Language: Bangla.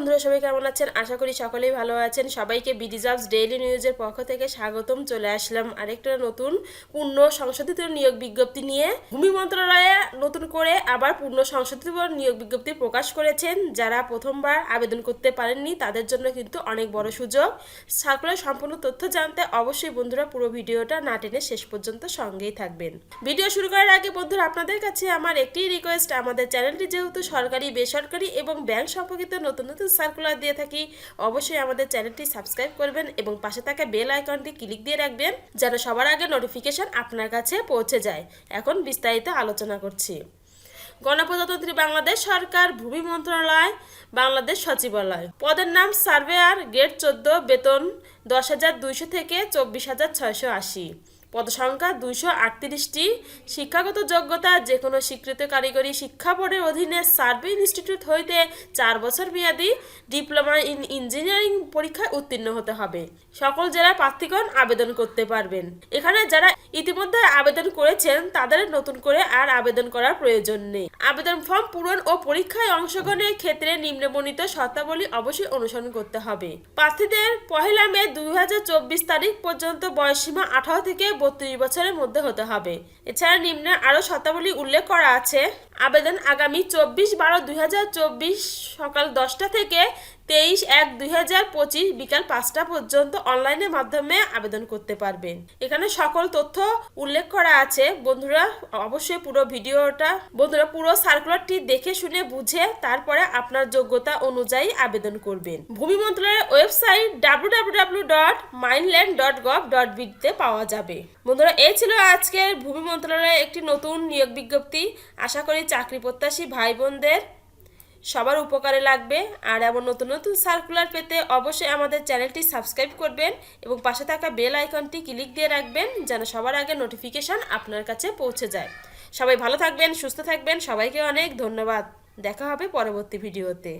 বন্ধুরা, সবাই কেমন আছেন? আশা করি সকলেই ভালো আছেন। সবাইকে বিডি জবস ডেইলি নিউজের পক্ষ থেকে স্বাগতম। চলে আসলাম আরেকটা নতুন পূর্ণ সংশোধিত নিয়োগ বিজ্ঞপ্তি নিয়ে। ভূমি মন্ত্রণালয়ে নতুন করে আবার পূর্ণ সংশোধিত নিয়োগ বিজ্ঞপ্তি প্রকাশ করেছেন। যারা প্রথমবার আবেদন করতে পারেননি, তাদের জন্য কিন্তু অনেক বড় সুযোগ। সার্কুলার সম্পূর্ণ তথ্য জানতে অবশ্যই বন্ধুরা পুরো ভিডিওটা না টেনে শেষ পর্যন্ত সঙ্গেই থাকবেন। ভিডিও শুরু করার আগে বন্ধুরা, আপনাদের কাছে আমার একটি রিকোয়েস্ট আমাদের চ্যানেলটি যেহেতু সরকারি, বেসরকারি এবং ব্যাংক সম্পর্কিত নতুন নতুন সার্কুলার দিয়ে থাকি। অবশ্যই আমাদের চ্যানেলটি সাবস্ক্রাইব করবেন এবং পাশে থাকা বেল আইকনটি ক্লিক দিয়ে রাখবেন, যেন সবার আগে নোটিফিকেশন আপনার কাছে পৌঁছে যায়। এখন বিস্তারিত আলোচনা করছি। গণপ্রজাতন্ত্রী বাংলাদেশ সরকার, ভূমি মন্ত্রণালয়, বাংলাদেশ সচিবালয়। পদের নাম সার্ভেয়ার গেট চোদ্দ, বেতন দশ হাজার দুইশো থেকে চব্বিশ হাজার ছয়শো আশি। পদসংখ্যা দুইশো আটত্রিশটি, শিক্ষাগত যোগ্যতা যে কোনো স্বীকৃত কারিগরি শিক্ষা বোর্ডের অধীনে সার্ভে ইনস্টিটিউট হইতে চার বছর মেয়াদি ডিপ্লোমা ইন ইঞ্জিনিয়ারিং পরীক্ষায় উত্তীর্ণ হতে হবে। সকল জেলার প্রার্থীগণ আবেদন করতে পারবেন। এখানে যারা ইতিমধ্যে আবেদন করেছেন, তাদের নতুন করে আর আবেদন করার প্রয়োজন নেই। আবেদন ফর্ম পূরণ ও পরীক্ষায় অংশগ্রহণের ক্ষেত্রে নিম্নবর্ণিত শর্তাবলী অবশ্যই অনুসরণ করতে হবে। প্রার্থীদের পহেলা মে দুই হাজার চব্বিশ তারিখ পর্যন্ত বয়সসীমা আঠারো থেকে বত্রিশ বছরের মধ্যে হতে হবে। এছাড়া নিম্নে আরও শতাবলী উল্লেখ করা আছে। আবেদন আগামী চব্বিশ বারো দুই সকাল দশটা থেকে তেইশ এক দুই বিকাল পাঁচটা পর্যন্ত অনলাইনের মাধ্যমে আবেদন করতে পারবেন। এখানে সকল তথ্য উল্লেখ করা আছে। বন্ধুরা, অবশ্যই পুরো ভিডিওটা, বন্ধুরা, পুরো সার্কুলারটি দেখে শুনে বুঝে তারপরে আপনার যোগ্যতা অনুযায়ী আবেদন করবেন। ভূমি মন্ত্রণালয়ের website W dot minland dot gov dot বিতে পাওয়া যাবে। বন্ধুরা এই ছিল আজকের ভূমি মন্ত্রণালয়ের একটি নতুন নিয়োগ বিজ্ঞপ্তি। আশা করি চাকরি প্রত্যাশী ভাই বোনদের সবার উপকারে লাগবে। আর এমন নতুন নতুন সার্কুলার পেতে অবশ্যই আমাদের চ্যানেলটি সাবস্ক্রাইব করবেন এবং পাশে থাকা বেল আইকনটি ক্লিক দিয়ে রাখবেন যেন সবার আগে নোটিফিকেশান আপনার কাছে পৌঁছে যায়। সবাই ভালো থাকবেন, সুস্থ থাকবেন, সবাইকে অনেক ধন্যবাদ। দেখা হবে পরবর্তী ভিডিওতে